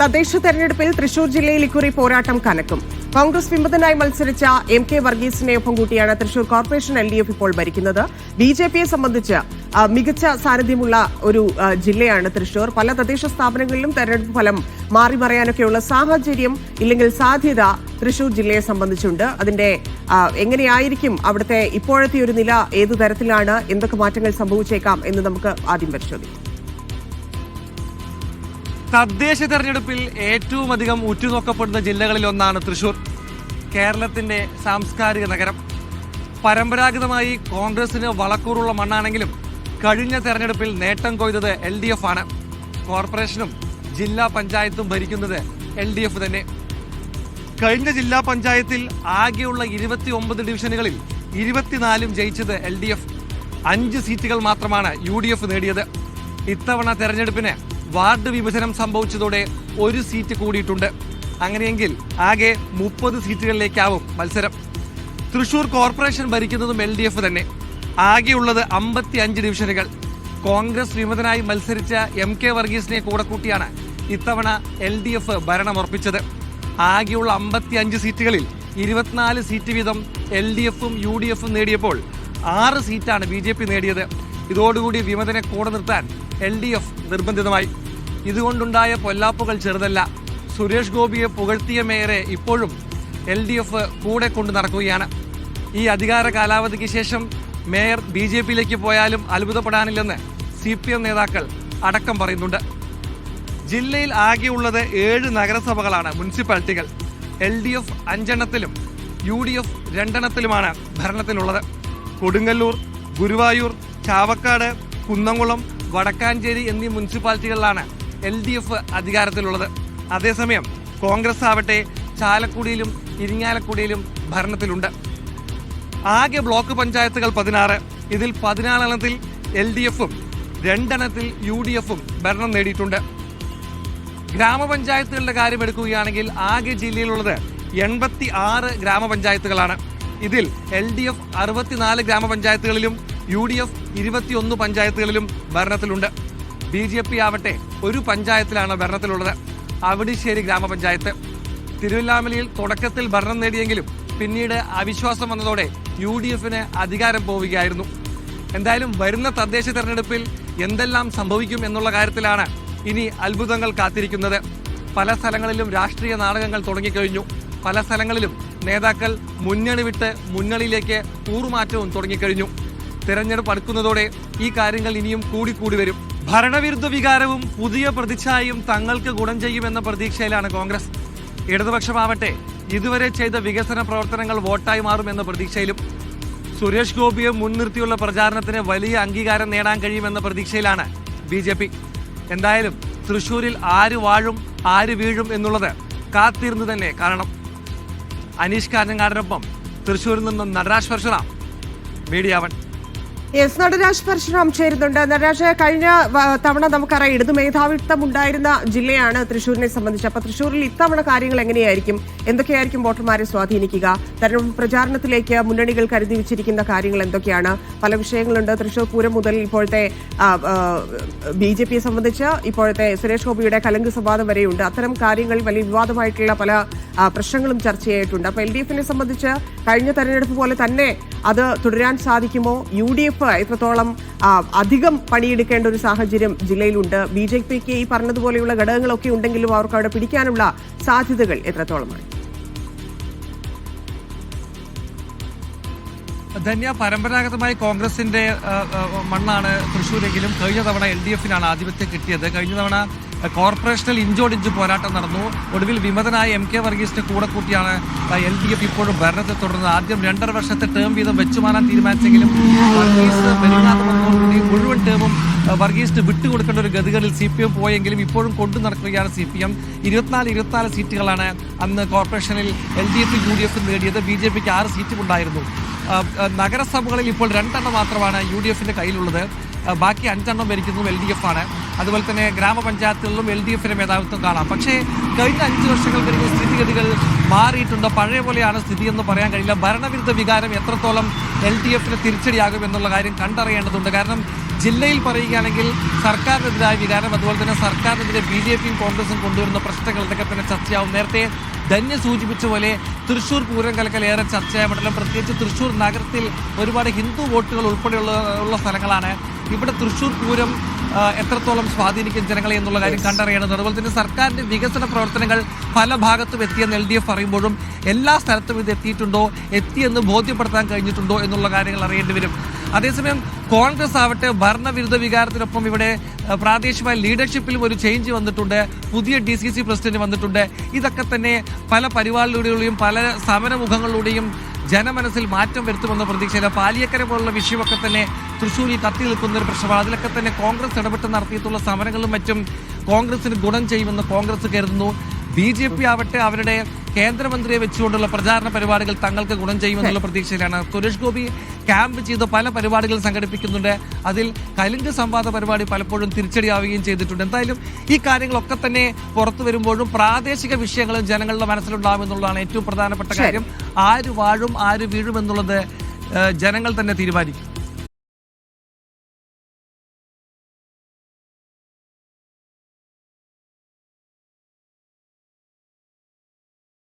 തദ്ദേശ തെരഞ്ഞെടുപ്പിൽ തൃശൂർ ജില്ലയിൽ ഇക്കുറി പോരാട്ടം കനക്കും. കോൺഗ്രസ് വിമതനായി മത്സരിച്ച എം കെ വർഗീസിനെ ഒപ്പം കൂട്ടിയാണ് Thrissur corporation L D F ഇപ്പോൾ ഭരിക്കുന്നത്. ബി ജെ പിയെ സംബന്ധിച്ച് മികച്ച സാന്നിധ്യമുള്ള ഒരു ജില്ലയാണ് തൃശൂർ. പല തദ്ദേശ സ്ഥാപനങ്ങളിലും തെരഞ്ഞെടുപ്പ് ഫലം മാറി മറയാനൊക്കെയുള്ള സാഹചര്യം ഇല്ലെങ്കിൽ സാധ്യത തൃശൂർ ജില്ലയെ സംബന്ധിച്ചുണ്ട്. അതിന്റെ എങ്ങനെയായിരിക്കും അവിടുത്തെ ഇപ്പോഴത്തെ ഒരു നില ഏതു തരത്തിലാണ് എന്തൊക്കെ മാറ്റങ്ങൾ സംഭവിച്ചേക്കാം എന്ന് നമുക്ക് ആദ്യം പരിശോധിക്കാം. തദ്ദേശ തെരഞ്ഞെടുപ്പിൽ ഏറ്റവും അധികം ഉറ്റുനോക്കപ്പെടുന്ന ജില്ലകളിൽ ഒന്നാണ് തൃശൂർ. കേരളത്തിന്റെ സാംസ്കാരിക നഗരം. പരമ്പരാഗതമായി കോൺഗ്രസിന് വളക്കൂറുള്ള മണ്ണാണെങ്കിലും കഴിഞ്ഞ തെരഞ്ഞെടുപ്പിൽ നേട്ടം കൊയ്തത് എൽ ഡി എഫ് ആണ്. കോർപ്പറേഷനും ജില്ലാ പഞ്ചായത്തും ഭരിക്കുന്നത് എൽ ഡി എഫ് തന്നെ. കഴിഞ്ഞ ജില്ലാ പഞ്ചായത്തിൽ ആകെയുള്ള ഇരുപത്തി ഒമ്പത് ഡിവിഷനുകളിൽ ഇരുപത്തിനാലും ജയിച്ചത് എൽ ഡി എഫ്. അഞ്ച് സീറ്റുകൾ മാത്രമാണ് യു ഡി എഫ് നേടിയത്. ഇത്തവണ തെരഞ്ഞെടുപ്പിന് വാർഡ് വിഭജനം സംഭവിച്ചതോടെ ഒരു സീറ്റ് കൂടിയിട്ടുണ്ട്. അങ്ങനെയെങ്കിൽ ആകെ മുപ്പത് സീറ്റുകളിലേക്കാവും മത്സരം. തൃശൂർ കോർപ്പറേഷൻ ഭരിക്കുന്നതും എൽ ഡി എഫ് തന്നെ. ആകെയുള്ളത് അമ്പത്തി അഞ്ച് ഡിവിഷനുകൾ. കോൺഗ്രസ് വിമതനായി മത്സരിച്ച എം കെ വർഗീസിനെ കൂടെ കൂട്ടിയാണ് ഇത്തവണ എൽ ഡി എഫ് ഭരണമുറപ്പിച്ചത്. ആകെയുള്ള അമ്പത്തി അഞ്ച് സീറ്റുകളിൽ ഇരുപത്തിനാല് സീറ്റ് വീതം എൽ ഡി എഫും യു ഡി എഫും നേടിയപ്പോൾ ആറ് സീറ്റാണ് ബി ജെ പി നേടിയത്. ഇതോടുകൂടി വിമതനെ കൂടെ നിർത്താൻ എൽ ഡി എഫ് നിർബന്ധിതമായി. ഇതുകൊണ്ടുണ്ടായ പൊല്ലാപ്പുകൾ ചെറുതല്ല. സുരേഷ് ഗോപിയെ പുകഴ്ത്തിയ മേയറെ ഇപ്പോഴും എൽ ഡി എഫ് കൂടെ കൊണ്ടു നടക്കുകയാണ്. ഈ അധികാര കാലാവധിക്ക് ശേഷം മേയർ ബി ജെ പിയിലേക്ക് പോയാലും അത്ഭുതപ്പെടാനില്ലെന്ന് സി പി എം നേതാക്കൾ അടക്കം പറയുന്നുണ്ട്. ജില്ലയിൽ ആകെയുള്ളത് ഏഴ് നഗരസഭകളാണ് മുനിസിപ്പാലിറ്റികൾ. എൽ ഡി എഫ് അഞ്ചെണ്ണത്തിലും യു ഡി എഫ് രണ്ടെണ്ണത്തിലുമാണ് ഭരണത്തിലുള്ളത്. കൊടുങ്ങല്ലൂർ ഗുരുവായൂർ ചാവക്കാട് കുന്നംകുളം വടക്കാഞ്ചേരി എന്നീ മുനിസിപ്പാലിറ്റികളിലാണ് എൽ ഡി എഫ് അധികാരത്തിലുള്ളത്. അതേസമയം കോൺഗ്രസ് ആവട്ടെ ചാലക്കുടിയിലും ഇരിങ്ങാലക്കുടിയിലും ഭരണത്തിലുണ്ട്. ആകെ ബ്ലോക്ക് പഞ്ചായത്തുകൾ പതിനാറ്. ഇതിൽ പതിനാലെണ്ണത്തിൽ എൽ ഡി എഫും രണ്ടെണ്ണത്തിൽ യു ഡി എഫും ഭരണം നേടിയിട്ടുണ്ട്. ഗ്രാമപഞ്ചായത്തുകളുടെ കാര്യം എടുക്കുകയാണെങ്കിൽ ആകെ ജില്ലയിലുള്ളത് എൺപത്തി ആറ് ഗ്രാമപഞ്ചായത്തുകളാണ്. ഇതിൽ എൽ ഡി എഫ് അറുപത്തിനാല് ഗ്രാമപഞ്ചായത്തുകളിലും യു ഡി എഫ് ഇരുപത്തിയൊന്ന് പഞ്ചായത്തുകളിലും ഭരണത്തിലുണ്ട്. ബി ജെ പി ആവട്ടെ ഒരു പഞ്ചായത്തിലാണ് ഭരണത്തിലുള്ളത്. അവിടിശ്ശേരി ഗ്രാമപഞ്ചായത്ത്. തിരുവല്ലാമലയിൽ തുടക്കത്തിൽ ഭരണം നേടിയെങ്കിലും പിന്നീട് അവിശ്വാസം വന്നതോടെ യു ഡി എഫിന് അധികാരം പോവുകയായിരുന്നു. എന്തായാലും വരുന്ന തദ്ദേശ തെരഞ്ഞെടുപ്പിൽ എന്തെല്ലാം സംഭവിക്കും എന്നുള്ള കാര്യത്തിലാണ് ഇനി അത്ഭുതങ്ങൾ കാത്തിരിക്കുന്നത്. പല സ്ഥലങ്ങളിലും രാഷ്ട്രീയ നാടകങ്ങൾ തുടങ്ങിക്കഴിഞ്ഞു. പല സ്ഥലങ്ങളിലും നേതാക്കൾ മുന്നണി വിട്ട് മുന്നണിയിലേക്ക് കൂറുമാറ്റവും തുടങ്ങിക്കഴിഞ്ഞു. തെരഞ്ഞെടുപ്പ് അടുക്കുന്നതോടെ ഈ കാര്യങ്ങൾ ഇനിയും കൂടിക്കൂടി വരും. ഭരണവിരുദ്ധ വികാരവും പുതിയ പ്രതിച്ഛായയും തങ്ങൾക്ക് ഗുണം ചെയ്യുമെന്ന പ്രതീക്ഷയിലാണ് കോൺഗ്രസ്. ഇടതുപക്ഷമാവട്ടെ ഇതുവരെ ചെയ്ത വികസന പ്രവർത്തനങ്ങൾ വോട്ടായി മാറുമെന്ന പ്രതീക്ഷയിലും. സുരേഷ് ഗോപിയെ മുൻനിർത്തിയുള്ള പ്രചാരണത്തിന് വലിയ അംഗീകാരം നേടാൻ കഴിയുമെന്ന പ്രതീക്ഷയിലാണ് ബി ജെ പി. എന്തായാലും തൃശൂരിൽ ആര് വാഴും ആര് വീഴും എന്നുള്ളത് കാത്തിരുന്ന് തന്നെ കാരണം അനീഷ് കാഞ്ഞങ്ങാടിനൊപ്പം തൃശൂരിൽ നിന്നും Nataraj Parasuram media one. Yes Nataraj Parasuram ചേരുന്നുണ്ട്. നടരാജ് കഴിഞ്ഞ തവണ നമുക്കറിയാം ഇടതു മേധാവിത്വം ഉണ്ടായിരുന്ന ജില്ലയാണ് തൃശ്ശൂരിനെ സംബന്ധിച്ച്. അപ്പൊ തൃശ്ശൂരിൽ ഇത്തവണ കാര്യങ്ങൾ എങ്ങനെയായിരിക്കും? എന്തൊക്കെയായിരിക്കും വോട്ടർമാരെ സ്വാധീനിക്കുക? തെരഞ്ഞെടുപ്പ് പ്രചാരണത്തിലേക്ക് മുന്നണികൾ കരുതി വെച്ചിരിക്കുന്ന കാര്യങ്ങൾ എന്തൊക്കെയാണ്? പല വിഷയങ്ങളുണ്ട്. തൃശൂർ പൂരം മുതൽ ഇപ്പോഴത്തെ ബി ജെ പിയെ സംബന്ധിച്ച് ഇപ്പോഴത്തെ സുരേഷ് ഗോപിയുടെ കലങ്ക് സംവാദം വരെയുണ്ട്. അത്തരം കാര്യങ്ങൾ വലിയ വിവാദമായിട്ടുള്ള പല പ്രശ്നങ്ങളും ചർച്ചയായിട്ടുണ്ട് അപ്പോൾ എൽ ഡി എഫിനെ സംബന്ധിച്ച് കഴിഞ്ഞ തെരഞ്ഞെടുപ്പ് പോലെ തന്നെ അത് തുടരാൻ സാധിക്കുമോ? യു ഡി എഫ് എത്രത്തോളം അധികം പണിയെടുക്കേണ്ട ഒരു സാഹചര്യം ജില്ലയിലുണ്ട്? ബി ജെ പിക്ക് ഈ പറഞ്ഞതുപോലെയുള്ള ഘടകങ്ങളൊക്കെ ഉണ്ടെങ്കിലും അവർക്ക് അവിടെ പിടിക്കാനുള്ള സാധ്യതകൾ എത്രത്തോളമാണ് ധന്യ പരമ്പരാഗതമായി കോൺഗ്രസിന്റെ മണ്ണാണ് തൃശ്ശൂരെങ്കിലും കഴിഞ്ഞ തവണ എൽ ഡി എഫിനാണ് ആധിപത്യം കിട്ടിയത്. കഴിഞ്ഞ തവണ കോർപ്പറേഷനിൽ ഇഞ്ചോടിഞ്ച് പോരാട്ടം നടന്നു. ഒടുവിൽ വിമതനായ എം കെ വർഗീസിന്റെ കൂടെ കൂട്ടിയാണ് എൽ ഡി എഫ് ഇപ്പോഴും ഭരണത്തിൽ തുടർന്നത്. ആദ്യം രണ്ടര വർഷത്തെ ടേം വീതം വെച്ചുമാറാൻ തീരുമാനിച്ചെങ്കിലും വർഗീസ് മെരുങ്ങാതെ മുഴുവൻ ടേമും വർഗീസിന് വിട്ടുകൊടുക്കേണ്ട ഒരു ഗതികളിൽ സി പി എം പോയെങ്കിലും ഇപ്പോഴും കൊണ്ടു നടക്കുകയാണ് സി പി എം. ഇരുപത്തിനാല് ഇരുപത്തിനാല് സീറ്റുകളാണ് അന്ന് കോർപ്പറേഷനിൽ L D F U D F നേടിയത്. ബി ജെ പിക്ക് ആറ് സീറ്റും ഉണ്ടായിരുന്നു. നഗരസഭകളിൽ ഇപ്പോൾ രണ്ടെണ്ണം മാത്രമാണ് യു ഡി എഫിന്റെ കയ്യിലുള്ളത് ബാക്കി അഞ്ചെണ്ണം ഭരിക്കുന്നതും എൽ ഡി എഫ് ആണ്. അതുപോലെ തന്നെ ഗ്രാമപഞ്ചായത്തുകളിലും എൽ ഡി എഫിന്റെ മേധാവിത്വം കാണാം. പക്ഷേ കഴിഞ്ഞ അഞ്ച് വർഷങ്ങൾ വരുന്ന സ്ഥിതിഗതികൾ മാറിയിട്ടുണ്ട്. പഴയ പോലെയാണ് സ്ഥിതി എന്ന് പറയാൻ കഴിയില്ല. ഭരണവിരുദ്ധ വികാരം എത്രത്തോളം എൽ ഡി എഫിന് തിരിച്ചടിയാകും എന്നുള്ള കാര്യം കണ്ടറിയേണ്ടതുണ്ട്. കാരണം ജില്ലയിൽ പറയുകയാണെങ്കിൽ സർക്കാരിനെതിരായ വികാരം അതുപോലെ തന്നെ സർക്കാരിനെതിരെ ബി ജെ പിയും കോൺഗ്രസും കൊണ്ടുവരുന്ന പ്രശ്നങ്ങൾ ഇതൊക്കെ തന്നെ ചർച്ചയാവും. നേരത്തെ ധന്യ സൂചിപ്പിച്ച പോലെ തൃശൂർ പൂരം കലക്കൽ ഏറെ ചർച്ചയായ മണ്ഡലം. പ്രത്യേകിച്ച് തൃശൂർ നഗരത്തിൽ ഒരുപാട് ഹിന്ദു വോട്ടുകൾ ഉൾപ്പെടെയുള്ള ഉള്ള സ്ഥലങ്ങളാണ്. ഇവിടെ തൃശൂർ പൂരം എത്രത്തോളം സ്വാധീനിക്കും ജനങ്ങളെ എന്നുള്ള കാര്യം കണ്ടറിയണം അതുപോലെ തന്നെ സർക്കാരിന്റെ വികസന പ്രവർത്തനങ്ങൾ പല ഭാഗത്തും എത്തിയെന്ന് എൽ ഡി എഫ് പറയുമ്പോഴും എല്ലാ സ്ഥലത്തും ഇത് എത്തിയിട്ടുണ്ടോ എത്തിയെന്ന് ബോധ്യപ്പെടുത്താൻ കഴിഞ്ഞിട്ടുണ്ടോ എന്നുള്ള കാര്യങ്ങൾ അറിയേണ്ടി വരും. അതേസമയം കോൺഗ്രസ് ആവട്ടെ ഭരണവിരുദ്ധ വികാരത്തിനൊപ്പം ഇവിടെ പ്രാദേശികമായ ലീഡർഷിപ്പിലും ഒരു ചേഞ്ച് വന്നിട്ടുണ്ട്. പുതിയ ഡി സി സി പ്രസിഡന്റ് വന്നിട്ടുണ്ട്. ഇതൊക്കെ തന്നെ പല പരിപാടികളിലൂടെയും പല സമരമുഖങ്ങളിലൂടെയും ജനമനസ്സിൽ മാറ്റം വരുത്തുമെന്ന പ്രതീക്ഷയില്ല പാലിയക്കര പോലുള്ള വിഷയമൊക്കെ തന്നെ തൃശ്ശൂരിൽ കത്തി നിൽക്കുന്ന ഒരു പ്രശ്നമാണ്. അതിലൊക്കെ തന്നെ കോൺഗ്രസ് ഇടപെട്ട് നടത്തിയിട്ടുള്ള സമരങ്ങളും മറ്റും കോൺഗ്രസിന് ഗുണം ചെയ്യുമെന്ന് കോൺഗ്രസ് കരുതുന്നു. ബി ജെ പി ആവട്ടെ അവരുടെ കേന്ദ്രമന്ത്രിയെ വെച്ചുകൊണ്ടുള്ള പ്രചാരണ പരിപാടികൾ തങ്ങൾക്ക് ഗുണം ചെയ്യുമെന്നുള്ള പ്രതീക്ഷയിലാണ്. സുരേഷ് ഗോപി ക്യാമ്പ് ചെയ്ത് പല പരിപാടികൾ സംഘടിപ്പിക്കുന്നുണ്ട്. അതിൽ കലിംഗ സംവാദ പരിപാടി പലപ്പോഴും തിരിച്ചടിയാവുകയും ചെയ്തിട്ടുണ്ട്. എന്തായാലും ഈ കാര്യങ്ങളൊക്കെ തന്നെ പുറത്തു വരുമ്പോഴും പ്രാദേശിക വിഷയങ്ങളും ജനങ്ങളുടെ മനസ്സിലുണ്ടാവും എന്നുള്ളതാണ് ഏറ്റവും പ്രധാനപ്പെട്ട കാര്യം. ആര് വാഴും ആര് വീഴും എന്നുള്ളത് ജനങ്ങൾ തന്നെ തീരുമാനിക്കും.